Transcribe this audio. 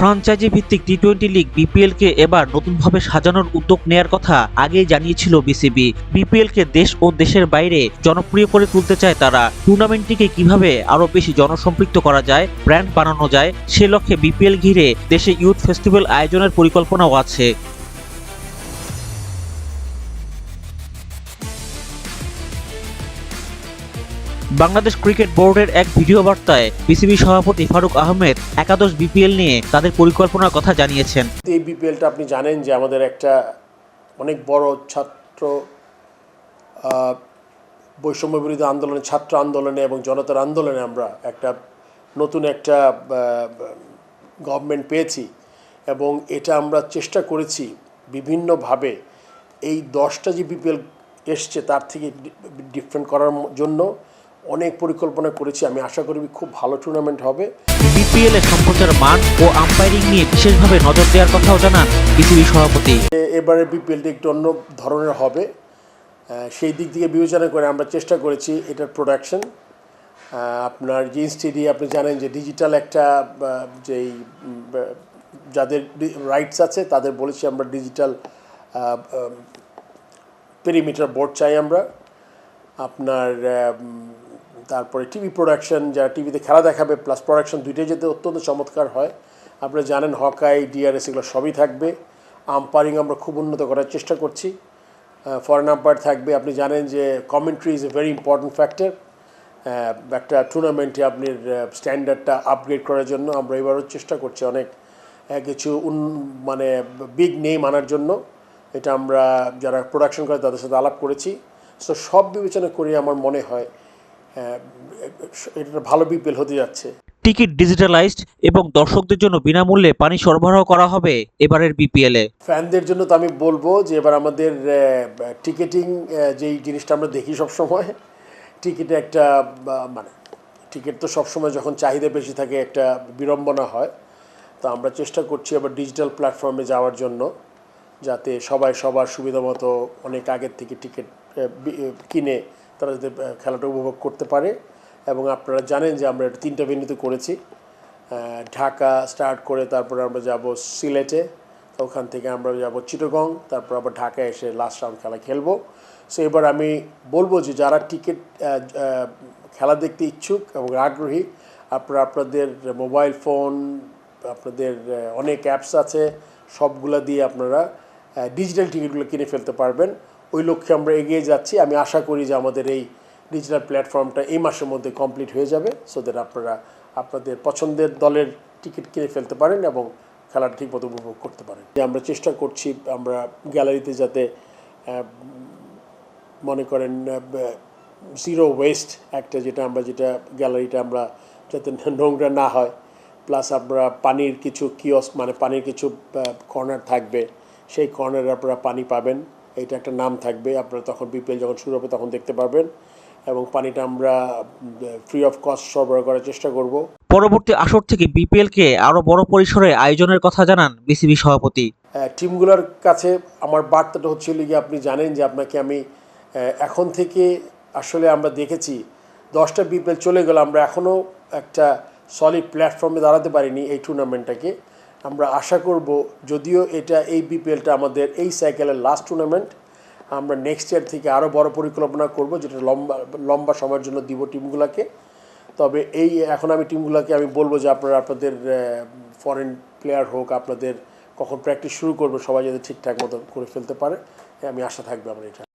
Franchise ভিত্তিক T twenty league BPL কে এবার নতুনভাবে সাজানোর উদ্যোগ নেয়ার কথা আগেই জানিয়েছিল বিসিবি। বিপিএল কে দেশ ও দেশের বাইরে জনপ্রিয় করে তুলতে চায় তারা। টুর্নামেন্টটিকে কীভাবে আরও বেশি জনসম্পৃক্ত করা যায়, ব্র্যান্ড বানানো যায়, সে লক্ষ্যে বিপিএল ঘিরে দেশে ইউথ ফেস্টিভ্যাল আয়োজনের পরিকল্পনাও আছে। বাংলাদেশ ক্রিকেট বোর্ডের এক ভিডিও বার্তায় বিসিবি সভাপতি ফারুক আহমেদ একাদশ বিপিএল নিয়ে তাদের পরিকল্পনার কথা জানিয়েছেন। এই বিপিএলটা আপনি জানেন যে আমাদের একটা অনেক বড় ছাত্র বৈষম্য বিরোধী আন্দোলনে, ছাত্র আন্দোলনে এবং জনতার আন্দোলনে আমরা একটা নতুন একটা গভর্নমেন্ট পেয়েছি এবং এটা আমরা চেষ্টা করেছি বিভিন্নভাবে। এই দশটা যে বিপিএল এসছে তার থেকে ডিফারেন্ট করার জন্য অনেক পরিকল্পনা করেছি আমি আশা করি খুব ভালো টুর্নামেন্ট হবে। বিপিএল এর সম্প্রচার মান ও আম্পায়ারিং নিয়ে বিশেষভাবে নজর দেওয়ার কথাও জানান বিসিবি সভাপতি। এবারে বিপিএলটি একটু অন্য ধরনের হবে। সেই দিক থেকে বিবেচনা করে আমরা চেষ্টা করেছি এটার প্রোডাকশন আপনার যে স্টেডি আপনি জানেন যে ডিজিটাল একটা যেই যাদের রাইটস আছে তাদের বলেছি আমরা ডিজিটাল পেরিমিটার বোর্ড চাই আমরা। আপনার তারপরে টিভি প্রোডাকশন যারা টিভিতে খেলা দেখাবে প্লাস প্রোডাকশন দুইটাই যেতে অত্যন্ত চমৎকার হয়। আপনারা জানেন হকাই, ডিআরএস এগুলো সবই থাকবে। আম্পায়ারিং আমরা খুব উন্নত করার চেষ্টা করছি। ফরেন আম্পায়ার থাকবে। আপনি জানেন যে commentary is a very important factor একটা টুর্নামেন্টে আপনার স্ট্যান্ডার্ডটা আপগ্রেড করার জন্য আমরা এবারও চেষ্টা করছি অনেক কিছু মানে বিগ নেম আনার জন্য। এটা আমরা যারা প্রোডাকশন করে তাদের সাথে আলাপ করেছি। সো সব বিবেচনা করে আমার মনে হয় এটা ভালো বিপিএল হতে যাচ্ছে। টিকিট ডিজিটালাইজড এবং দর্শকদের জন্য বিনামূল্যে পানি সরবরাহ করা হবে এবারের বিপিএল এ। ফ্যানদের জন্য তো আমি বলব যে এবার আমাদের টিকিটিং যেই জিনিসটা আমরা দেখি সব সময় টিকিটে একটা মানে টিকিট তো সবসময় যখন চাহিদা বেশি থাকে একটা বিড়ম্বনা হয় তো আমরা চেষ্টা করছি আবার ডিজিটাল প্ল্যাটফর্মে যাওয়ার জন্য। যাতে সবাই সবার সুবিধা মতো অনেক আগের থেকে টিকিট কিনে তারা যাতে খেলাটা উপভোগ করতে পারে। এবং আপনারা জানেন যে আমরা এটা তিনটা ভেন্যুতে করেছি। ঢাকা স্টার্ট করে তারপরে আমরা যাব সিলেটে ওখান থেকে আমরা যাব চিটগং, তারপর আবার ঢাকায় এসে লাস্ট রাউন্ড খেলা খেলব। সো এবার আমি বলব যে যারা টিকিট খেলা দেখতে ইচ্ছুক এবং আগ্রহী, আপনারা আপনাদের মোবাইল ফোন, আপনাদের অনেক অ্যাপস আছে, সবগুলা দিয়ে আপনারা ডিজিটাল টিকিটগুলো কিনে ফেলতে পারবেন। ওই লক্ষ্যে আমরা এগিয়ে যাচ্ছি। আমি আশা করি যে আমাদের এই ডিজিটাল প্ল্যাটফর্মটা এই মাসের মধ্যে কমপ্লিট হয়ে যাবে সো দ্যাট আপনারা আপনাদের পছন্দের দলের টিকিট কিনে ফেলতে পারেন এবং খেলাটা ঠিকমতো উপভোগ করতে পারেন। যে আমরা চেষ্টা করছি, আমরা গ্যালারিতে যাতে মনে করেন জিরো ওয়েস্ট একটা যেটা আমরা, যেটা গ্যালারিটা আমরা যাতে নোংরা না হয় প্লাস আমরা পানির কিছু কিয়স মানে পানির কিছু কর্নার থাকবে সেই কর্নারে আপনারা পানি পাবেন। এটা একটা নাম থাকবে। আপনারা তখন বিপিএল যখন শুরু হবে তখন দেখতে পারবেন। এবং পানিটা আমরা ফ্রি অফ কস্ট সরবরাহ করার চেষ্টা করব। পরবর্তী আসর থেকে বিপিএল কে আরও বড় পরিসরে আয়োজনের কথা জানান বিসিবি সভাপতি। টিমগুলোর কাছে আমার বার্তাটা হচ্ছে হলো গিয়ে আপনি জানেন যে আপনাকে আমি এখন থেকে আসলে আমরা দেখেছি দশটা বিপিএল চলে গেল। আমরা এখনও একটা সলিড প্ল্যাটফর্মে দাঁড়াতে পারিনি এই টুর্নামেন্টটাকে আমরা আশা করব যদিও এটা এই বিপিএলটা আমাদের এই সাইকেলের লাস্ট টুর্নামেন্ট আমরা নেক্সট ইয়ার থেকে আরও বড় পরিকল্পনা করব যেটা লম্বা লম্বা সময়ের জন্য দিব টিমগুলোকে তবে এই এখন আমি টিমগুলোকে আমি বলব যে আপনারা আপনাদের ফরেন প্লেয়ার হোক, আপনাদের কখন প্র্যাকটিস শুরু করবে সবাই যাতে ঠিকঠাক মতো করে ফেলতে পারে আমি আশা থাকবে আমার এটা